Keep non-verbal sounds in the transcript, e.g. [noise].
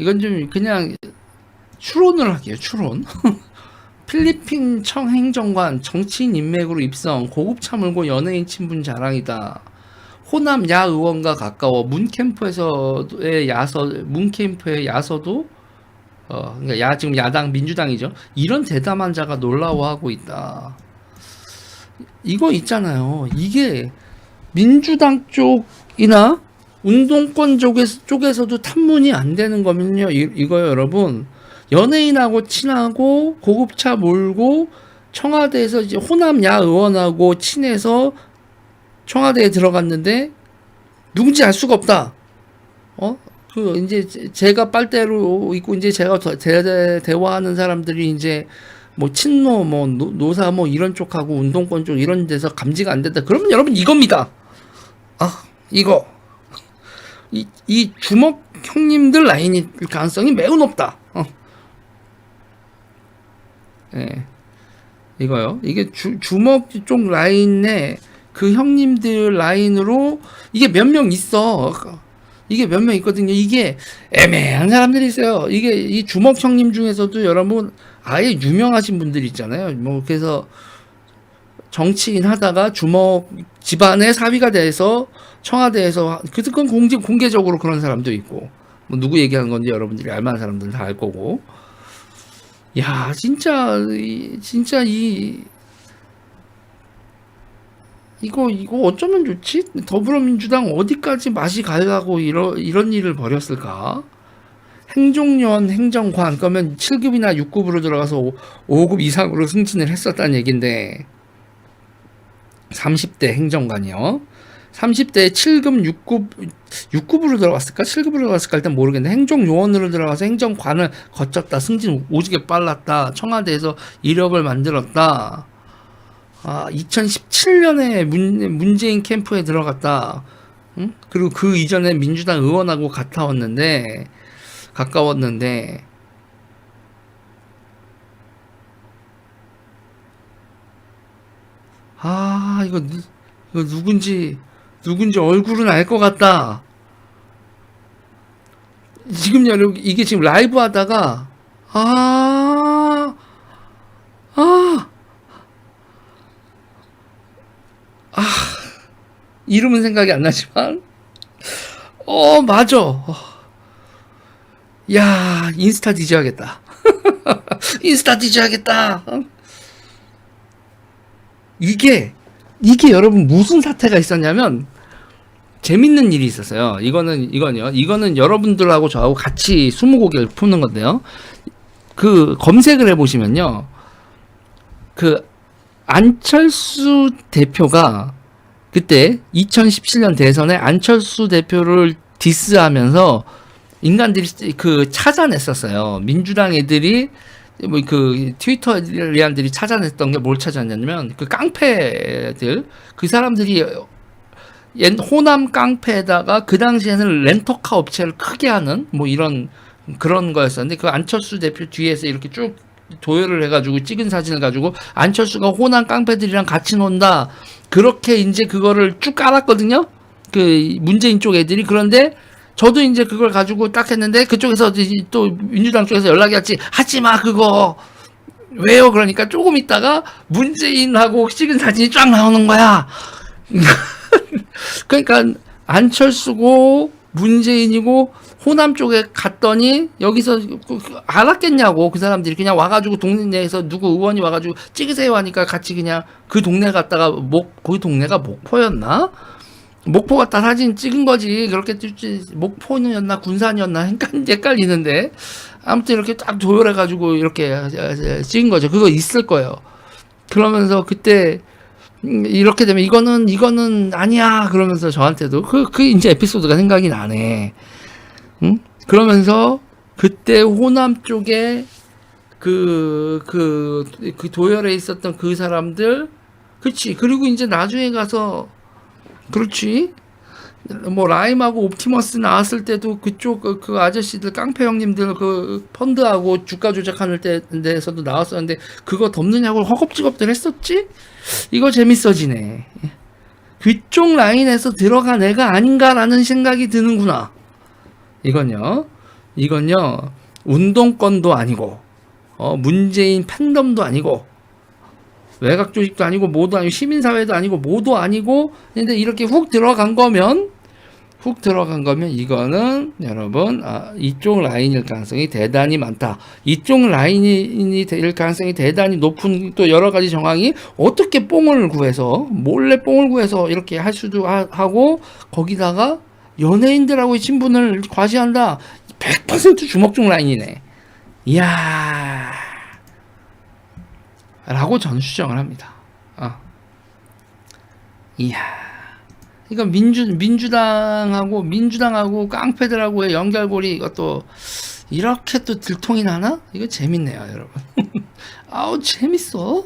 이건 좀 그냥 추론을 할게요. 추론. [laughs] 필리핀 청행정관 정치인 인맥으로 입성 고급 차 몰고 연예인 친분 자랑이다. 호남 야 의원과 가까워 문 캠프에서의 야서 문 캠프의 야서도 어 그러니까 야 지금 야당 민주당이죠. 이런 대담한 자가 놀라워하고 있다. 이거 있잖아요. 이게 민주당 쪽이나 운동권 쪽에서, 쪽에서도 탐문이 안 되는 거면요. 이, 이거요, 여러분. 연예인하고 친하고 고급차 몰고 청와대에서 이제 호남 야 의원하고 친해서 청와대에 들어갔는데 누군지 알 수가 없다. 어? 그 이제 제- 제가 빨대로 있고 이제 제가 더- 대, 대, 대화하는 사람들이 이제 뭐 친노 뭐 노, 노사 뭐 이런 쪽하고 운동권 쪽 이런 데서 감지가 안 된다. 그러면 여러분 이겁니다. 아 이거 이, 이 주먹 형님들 라인일 가능성이 매우 높다. 어. 예. 이거요. 이게 주, 주먹 쪽 라인에 그 형님들 라인으로 이게 몇 명 있어. 이게 몇 명 있거든요. 이게 애매한 사람들이 있어요. 이게 이 주먹 형님 중에서도 여러분 아예 유명하신 분들 있잖아요. 뭐 그래서 정치인 하다가 주먹 집안의 사위가 돼서 청와대에서 그 그건 공개 공개적으로 그런 사람도 있고. 뭐 누구 얘기하는 건지 여러분들이 알만한 사람들은 다 알 거고. 야 진짜 이, 진짜 이 이거 이거 어쩌면 좋지? 더불어민주당 어디까지 맛이 가려고 이런 이런 일을 벌였을까? 행정요원 행정관. 그러면 7급이나 6급으로 들어가서 5, 급 이상으로 승진을 했었다는 얘긴데 30대 행정관이요. 30대 7급 6급 6급으로 들어갔을까? 7급으로 들어갔을까? 일단 모르겠는데 행정요원으로 들어가서 행정관을 거쳤다. 승진 오지게 빨랐다. 청와대에서 이력을 만들었다. 아, 2017년에 문, 문재인 캠프에 들어갔다. 응? 그리고 그 이전에 민주당 의원하고 가까웠는데 가까웠는데 아 이거 누- 이거 누군지 누군지 얼굴은 알 것 같다. 지금 여러분 이게 지금 라이브 하다가 아 아, 아, 이름은 생각이 안 나지만, 어, 맞아. 어. 야, 인스타 뒤져야겠다. [laughs] 인스타 뒤져야겠다. 어? 이게, 이게 여러분 무슨 사태가 있었냐면, 재밌는 일이 있었어요. 이거는, 이건요. 이거는 여러분들하고 저하고 같이 스무고개를 푸는 건데요. 그, 검색을 해 보시면요. 그, 안철수 대표가 그때 2017년 대선에 안철수 대표를 디스하면서 인간들이 그 찾아냈었어요. 민주당 애들이 뭐 그 트위터 리안들이 찾아냈던 게 뭘 찾아냈냐면 그 깡패들 그 사람들이 옛 호남 깡패에다가 그 당시에는 렌터카 업체를 크게 하는 뭐 이런 그런 거였었는데 그 안철수 대표 뒤에서 이렇게 쭉 도열을 해가지고 찍은 사진을 가지고 안철수가 호남 깡패들이랑 같이 논다. 그렇게 이제 그거를 쭉 깔았거든요. 그 문재인 쪽 애들이. 그런데 저도 이제 그걸 가지고 딱 했는데 그쪽에서 또 민주당 쪽에서 연락이 왔지. 하지 마 그거. 왜요? 그러니까 조금 있다가 문재인하고 찍은 사진이 쫙 나오는 거야. [laughs] 그러니까 안철수고 문재인이고 호남 쪽에 갔더니 여기서 그- 그 알았겠냐고 그 사람들이. 그냥 와가지고 동네 내에서 누구 의원이 와가지고 찍으세요 하니까 같이 그냥 그 동네 갔다가 목 거기 동네가 목포였나? 목포 갔다 사진 찍은 거지. 그렇게 찍지. 목포였나 군산이었나 헷갈- [laughs] 헷갈리는데 아무튼 이렇게 딱 조율해 가지고 이렇게 찍은 거죠. 그거 있을 거예요. 그러면서 그때 음, 이렇게 되면 이거는 이거는 아니야. 그러면서 저한테도 그그 이제 에피소드가 생각이 나네. 응? 그러면서 그때 호남 쪽에 그 그 그 도열에 있었던 그 사람들 그렇지 그리고 이제 나중에 가서 그렇지. 뭐 라임하고 옵티머스 나왔을 때도 그쪽 그, 그 아저씨들 깡패 형님들 그 펀드하고 주가 조작하는 때 데서도 나왔었는데 그거 덮느냐고 허겁지겁들 했었지? 이거 재밌어지네. 그쪽 라인에서 들어간 애가 아닌가라는 생각이 드는구나. 이건요. 이건요. 운동권도 아니고 어, 문재인 팬덤도 아니고 외곽 조직도 아니고 뭐도 아니고 시민사회도 아니고 뭐도 아니고 근데 이렇게 훅 들어간 거면 훅 들어간 거면 이거는 여러분 아, 이쪽 라인일 가능성이 대단히 많다. 이쪽 라인이 될 가능성이 대단히 높은 또 여러 가지 정황이 어떻게 뽕을 구해서 몰래 뽕을 구해서 이렇게 할 수도 하, 하고 거기다가 연예인들하고의 친분을 과시한다. 100% 주먹중 라인이네. 이야. 라고 전 수정을 합니다. 어. 이야. 이거 민주 민주당하고 민주당하고 깡패들하고의 연결고리 이것도 이렇게 또 들통이 나나? 이거 재밌네요, 여러분. [laughs] 아우 재밌어.